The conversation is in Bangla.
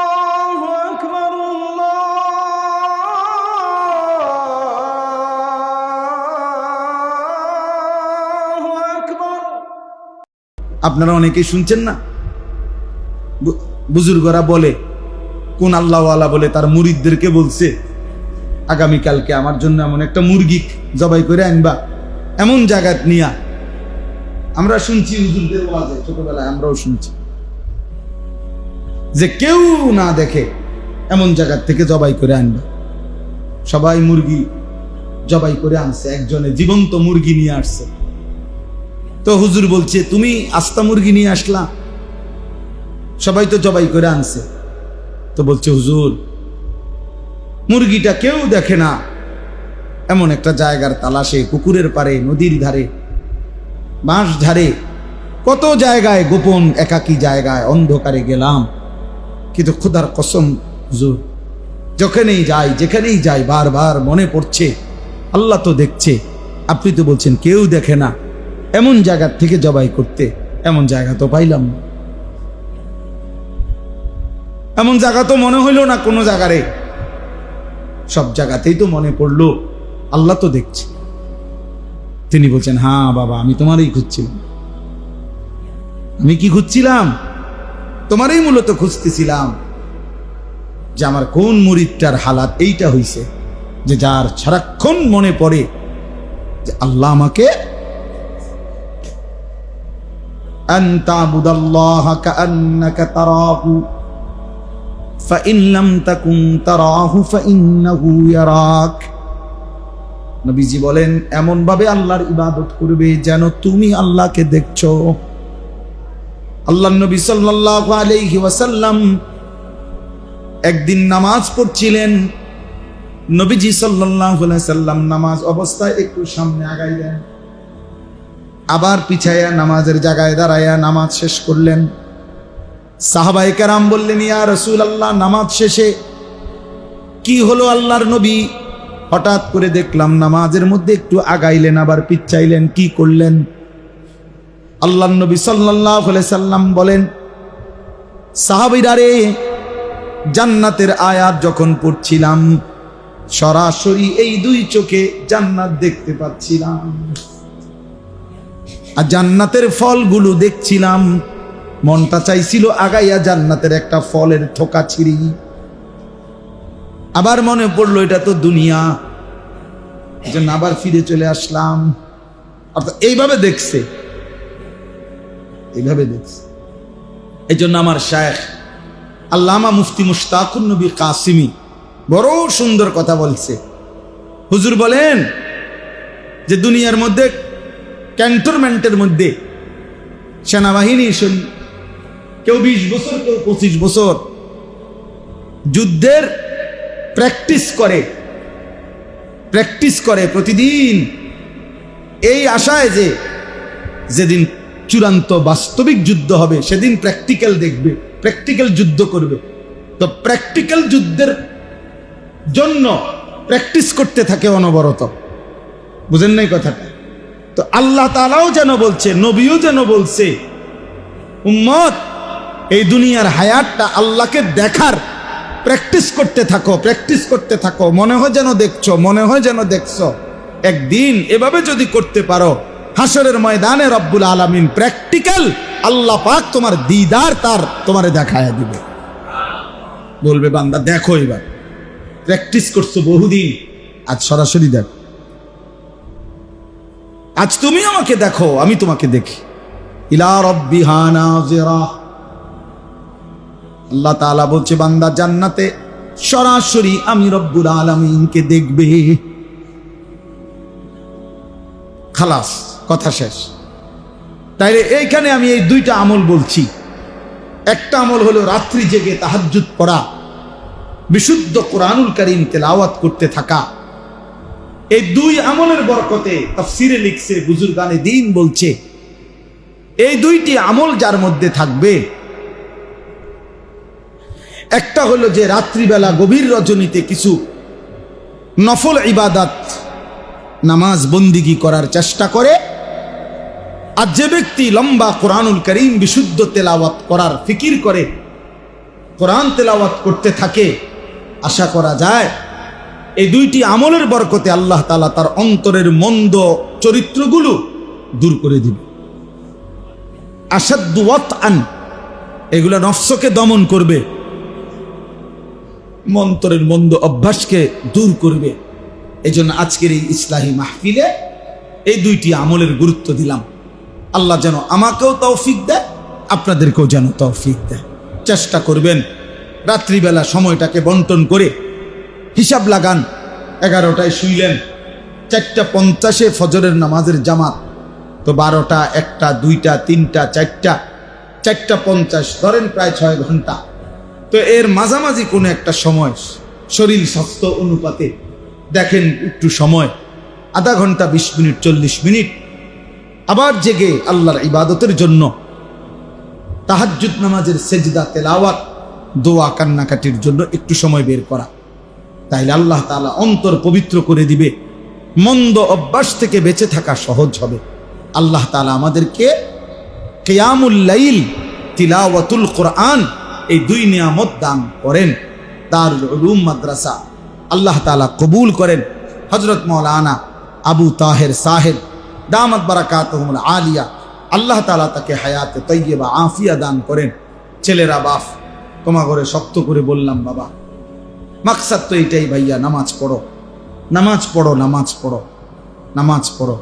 الله أكبر الله أكبر আপনারা অনেকেই শুনছেন না বু- বুজুর্গরা বলে কোন আল্লাহওয়ালা বলে তার মুরিদদেরকে বলছে আগামীকালকে আমার জন্য এমন একটা মুরগি জবাই করে আনবা এমন জায়গায় নিয়া আমরা শুনছি হুজুরদের ওয়াজে ছোটবেলায় আমরাও শুনছি যে কেউ না দেখে এমন জায়গার থেকে জবাই করে আনবে। সবাই মুরগি জবাই করে আনছে, একজনে জীবন্ত মুরগি নিয়ে আসছে। তো হুজুর বলছে, তুমি আস্তা মুরগি নিয়ে আসলা? সবাই তো জবাই করে আনছে। তো বলছে, হুজুর, মুরগিটা কেউ দেখে না। এমন একটা জায়গার তালাশে, পুকুরের পারে নদীর ধারে, বাঁশ ধারে কত জায়গায় গোপন একাকী জায়গায় অন্ধকারে গেলাম। কিন্তু খুদার কসম যখনই যাই, যেখানেই যাই, বারবার মনে পড়ছে, আল্লাহ তো দেখছে, আপনি তো বলছেন কেউ দেখে না, এমন জায়গার থেকে জবাই করতে, এমন জায়গা তো পাইলাম এমন জায়গা তো মনে হইল না কোনো জায়গারে। সব জায়গাতেই তো মনে পড়ল, আল্লাহ তো দেখছে। তিনি বলছেন হ্যাঁ বাবা, আমি তোমারই খুঁজছিলাম। আমি কি খুঁজছিলাম? তোমারই মূলত খুঁজতেছিলাম যে আমার কোন মুরিদটার হালাত এইটা হইছে, যে যার সারাক্ষণ মনে পড়ে যে আল্লাহ আমাকে বলেন এমন ভাবে আল্লাহর ইবাদত করবে যেন তুমি আল্লাহকে দেখছ। আল্লাহ নবী আলাইহি ওয়াসাল্লাম একদিন নামাজ পড়ছিলেন। নবীজি সাল্লাম নামাজ অবস্থায় একটু সামনে আগাইলেন। আবার পিছাইয়া নামাজের জায়গায় দাঁড়াইয়া নামাজ শেষ করলেন। সাহাবাই কারাম বললেন, ইয়া রসুল আল্লাহ নামাজ শেষে কি হলো আল্লাহর নবী? হঠাৎ করে দেখলাম, নামাজের মধ্যে একটু আগাইলেন, আবার পিচ্ছাইলেন কি করলেন? আল্লাহ নবী সাল্লাহ সাল্লাম বলেন, সাহাবিরা রে, জান্নাতের আয়াত যখন পড়ছিলাম, সরাসরি এই দুই চোখে জান্নাত দেখতে পাচ্ছিলাম। আর জান্নাতের ফলগুলো দেখছিলাম, মনটা চাইছিল আগাইয়া জান্নাতের একটা ফলের ঠোকা ছিঁড়ি। আবার মনে পড়ল, এটা তো দুনিয়া। এই জন্য আবার ফিরে চলে আসলাম। অর্থাৎ এইভাবে দেখছে। এইভাবে দেখছে। এই জন্য আমার শায়েখ আল্লামা মুফতি মুশতাকুর নবী কাসিমি বড় সুন্দর কথা বলছে। হুজুর বলেন যে দুনিয়ার মধ্যে ক্যান্টনমেন্টের মধ্যে সেনাবাহিনী কেউ বিশ বছর, কেউ পঁচিশ বছর যুদ্ধের প্র্যাকটিস করে প্র্যাকটিস করে প্রতিদিন। এই আশায় যে যেদিন চূড়ান্ত বাস্তবিক যুদ্ধ হবে, সেদিন প্র্যাকটিক্যাল দেখবে প্র্যাকটিক্যাল যুদ্ধ করবে। তো প্র্যাকটিক্যাল যুদ্ধের জন্য প্র্যাকটিস করতে থাকে অনবরত। বুঝেন নাই কথাটা? তো আল্লাহ তালাও যেন বলছে, নবীও যেন বলছে, উম্মত, এই দুনিয়ার হায়াতটা আল্লাহকে দেখার প্র্যাকটিস করতে থাকো প্র্যাকটিস করতে থাকো। মনে হয় যেন দেখছ, মনে হয় যেন দেখছ। একদিন এভাবে যদি করতে পারো হাসরের ময়দানে রব্বুল আলমিন প্র্যাকটিক্যাল আল্লাহ পাক তোমার দিদার তার তোমারে দেখায় দিবে। বলবে, বান্দা, দেখো এবার। প্র্যাকটিস করছ বহুদিন। আজ সরাসরি দেখো। আজ তুমি আমাকে দেখো, আমি তোমাকে দেখি। ইলা রব্বিহানা আল্লাহ তাআলা বলছে, বান্দা, জান্নাতে সরাসরি আমি রব্বুল আলামিনকে দেখবে। খালাস, কথা শেষ। তাইলে এইখানে আমি এই দুইটা আমল বলছি। একটা আমল হলো রাত্রি জেগে তাহাজ্জুদ পড়া, বিশুদ্ধ কোরআনুল কারীম তেলাওয়াত করতে থাকা। এই দুই আমলের বরকতে তাফসিরে লিখছে বুজুর্গানে দিন বলছে, এই দুইটি আমল যার মধ্যে থাকবে, একটা হলো যে রাত্রিবেলা গভীর রজনীতে কিছু নফল ইবাদাত নামাজ বন্দিগি করার চেষ্টা করে, আর যে ব্যক্তি লম্বা কোরআনুল করিম বিশুদ্ধ তেলাওয়াত করার ফিকির করে, কোরআন তেলাওয়াত করতে থাকে, আশা করা যায় এই দুইটি আমলের বরকতে আল্লাহ তালা তার অন্তরের মন্দ চরিত্রগুলো দূর করে দিবে। আসাদ্দুয়াত আন এগুলো নফসকে দমন করবে, মন্তরের মন্দ অভ্যাসকে দূর করবে। এই জন্য আজকের এই ইসলাহী মাহফিলে এই দুইটি আমলের গুরুত্ব দিলাম। আল্লাহ যেন আমাকেও তৌফিক দেয়, আপনাদেরকেও যেন তৌফিক দেয়। চেষ্টা করবেন রাত্রিবেলা সময়টাকে বন্টন করে হিসাব লাগান, এগারোটায় শুইলেন, চারটা পঞ্চাশে ফজরের নামাজের জামাত, তো বারোটা, একটা, দুইটা, তিনটা, চারটা চারটা পঞ্চাশ, ধরেন প্রায় ছয় ঘণ্টা। তো এর মাঝামাঝি কোনো একটা সময় শরীর স্বাস্থ্য অনুপাতে দেখেন একটু সময়। আধা ঘণ্টা বিশ মিনিট, চল্লিশ মিনিট। আবার জেগে আল্লাহর ইবাদতের জন্য। তাহাজ্জুদ নামাজের সেজদা, তেলাওয়াত, দোয়া, কান্নাকাটির জন্য একটু সময় বের করা। তাইলে আল্লাহ তাআলা অন্তর পবিত্র করে দিবে। মন্দ অভ্যাস থেকে বেঁচে থাকা সহজ হবে। আল্লাহ তালা আমাদেরকে কেয়ামুল লাইল, তিলাওয়াতুল কোরআন এই দুই নিয়ামত দান করেন। তার রুম মাদ্রাসা। আল্লাহ তালা কবুল করেন। হজরত মৌলানা আবু তাহের সাহেব, দামত বারাকাত আলিয়া, আল্লাহ তালা তাকে হায়াতে তৈয়বা, আফিয়া দান করেন। ছেলেরা বাফ তোমা করে শক্ত করে বললাম, বাবা, মাকসাদ তো এটাই ভাইয়া, নামাজ পড়ো। নামাজ পড়ো নামাজ পড়ো নামাজ পড়ো।